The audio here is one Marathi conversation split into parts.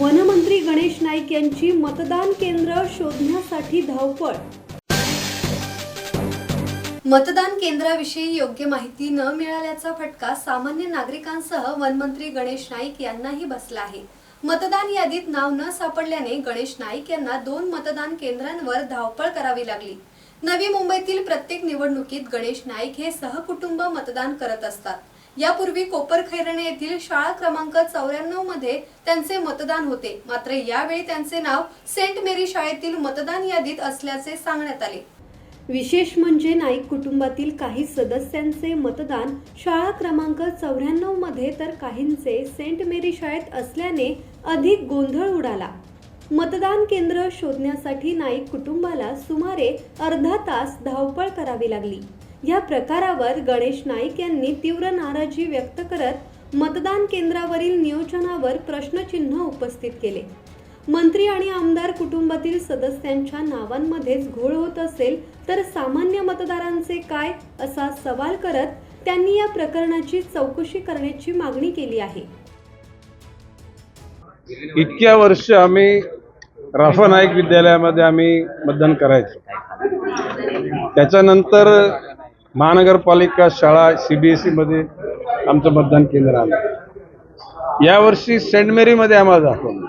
वनमंत्री गणेश नाईक यांची मतदान केंद्र शोधण्यासाठी धावपळ. मतदान केंद्राविषयी योग्य माहिती न मिळाल्याचा फटका सामान्य नागरिकांसह वनमंत्री गणेश नाईक यांनाही बसला आहे. मतदान यादीत नाव न सापडल्याने गणेश नाईक यांना दोन मतदान केंद्रांवर धावपळ करावी लागली. नवी मुंबईतील प्रत्येक निवडणुकीत गणेश नाईक हे सहकुटुंब मतदान करत असतात. यापूर्वी कोपरखैरणे येथील शाळा क्रमांक चौऱ्याण्णवमध्ये त्यांचे मतदान होते. मात्र यावेळी त्यांचे नाव सेंट मेरी शाळेतील मतदान यादीत असल्याचे सांगण्यात आले. विशेष म्हणजे नाईक कुटुंबातील काही सदस्यांचे मतदान शाळा क्रमांक चौऱ्याण्णवमध्ये तर काहींचे सेंट मेरी शाळेत असल्याने अधिक गोंधळ उडाला. मतदान केंद्र शोधण्यासाठी नाईक कुटुंबाला सुमारे अर्धा तास धावपळ करावी लागली. या प्रकारावर गणेश नाईक यांनी तीव्र नाराजी व्यक्त करत मतदान केंद्रावरील नियोजनावर प्रश्नचिन्ह उपस्थित केले. मंत्री आणि आमदार कुटुंबातील सदस्यांच्या नावांमध्येच घोळ होत असेल तर सामान्य मतदारांचे काय असा सवाल करत त्यांनी या प्रकरणाची चौकशी करण्याची मागणी केली आहे. इतक्या वर्ष आम्ही राफा नाईक विद्यालयामध्ये आम्ही मतदान करायचो. त्याच्यानंतर महानगरपालिका शाळा सी बी एस ईमध्ये आमचं मतदान केंद्र आलं. यावर्षी सेंट मेरीमध्ये आम्हाला दाखवलं.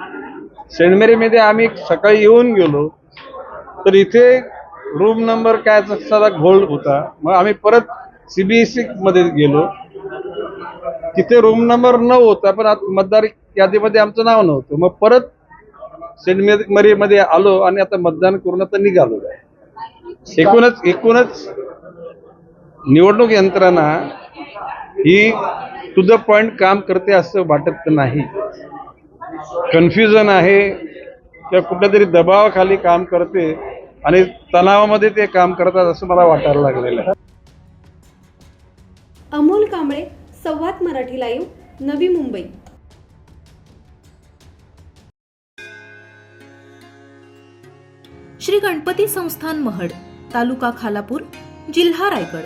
सेंट मेरीमध्ये आम्ही सकाळी येऊन गेलो तर इथे रूम नंबर काय साधा घोळ होता. मग आम्ही परत सी बी एसमध्ये गेलो. तिथे रूम नंबर नऊ होता पण आता मतदार यादीमध्ये आमचं नाव नव्हतं. मग परत सेंट मेरी मरीमध्ये आलो आणि आता मतदान करून आता निघालो. एकूणच एकूणच निवडणूक यंत्रणा ही टू द पॉइंट काम करते असं वाटत नाही. कन्फ्युजन आहे किंवा कुठल्या तरी दबावाखाली काम करते आणि तणावामध्ये ते काम करतात असं मला वाटायला लागलेलं आहे. अमोल कांबळे संवाद मराठी लाईव्ह नवी मुंबई. श्री गणपती संस्थान महड तालुका खालापूर जिल्हा रायगड.